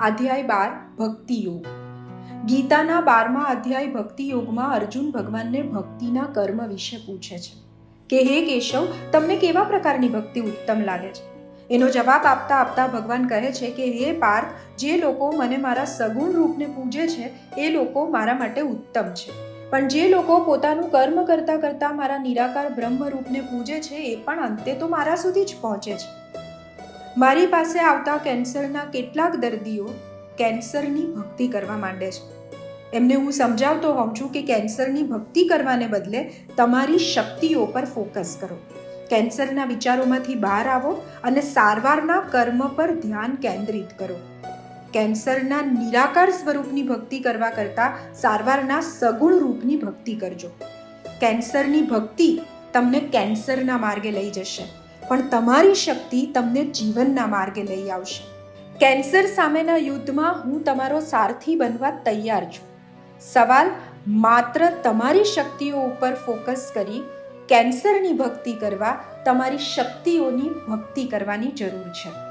અધ્યાય બાર, ભક્તિ યોગ. ગીતાના બારમા અધ્યાય ભક્તિ યોગમાં અર્જુન ભગવાનને ભક્તિના કર્મ વિશે પૂછે છે. કે, હે કેશવ, તમને કેવા પ્રકારની ભક્તિ ઉત્તમ લાગે છે? એનો જવાબ આપતા આપતા ભગવાન કહે છે કે, હે પાર્થ, જે લોકો મને મારા સગુણ રૂપને પૂજે છે, એ લોકો મારા માટે ઉત્તમ છે. પણ જે લોકો પોતાનું કર્મ કરતા કરતા મારા નિરાકાર બ્રહ્મ રૂપને પૂજે છે, એ પણ અંતે તો મારા સુધી જ પહોંચે છે. મારી પાસે આવતા કેન્સરના કેટલાક દર્દીઓ કેન્સરની ભક્તિ કરવા માંડે છે. એમને હું સમજાવતો હોઉં છું કે કેન્સરની ભક્તિ કરવાને બદલે તમારી શક્તિઓ પર ફોકસ કરો. કેન્સરના વિચારોમાંથી બહાર આવો અને સારવારના કર્મ પર ધ્યાન કેન્દ્રિત કરો. કેન્સરના નિરાકાર સ્વરૂપની ભક્તિ કરવા કરતાં સારવારના સગુણ રૂપની ભક્તિ કરજો. કેન્સરની ભક્તિ તમને કેન્સરના માર્ગે લઈ જશે. પણ તમારી શક્તિ તમને જીવનના માર્ગે લઈ આવશે. કેન્સર સામેના યુદ્ધમાં હું તમારો સારથી બનવા તૈયાર છું. સવાલ, માત્ર તમારી શક્તિઓ ઉપર ફોકસ કરી કેન્સરની ભક્તિ કરવા, તમારી શક્તિઓની ભક્તિ કરવાની જરૂર છે.